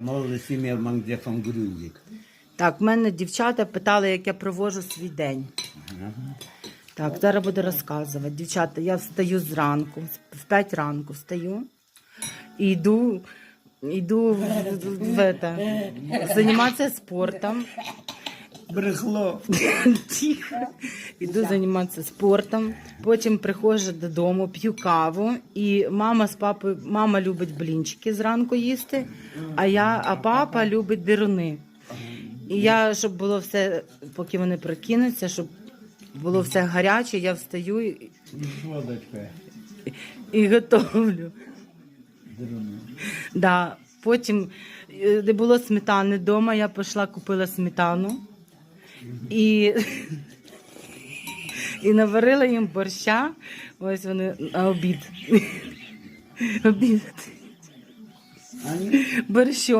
Målet сім'я man det. Так, в мене дівчата питали, як я провожу свій день. Так, зараз буду розказувати. Дівчата, я встаю зранку, в 5 ранку встаю і йду, йду в, в, в, это, займатися спортом. Брехло. Тихо. Іду займатися спортом. Потім приходжу додому, п'ю каву. І мама з папою, мама любить блінчики зранку їсти, а я, а папа любить дируни. І я, щоб було все, поки вони прокинуться, щоб було все гаряче, я встаю і, і готовлю. Да. Потім е, не було сметани вдома, я пішла, купила сметану і, і наварила їм борща. Ось вони на обід. Обід. Борщом.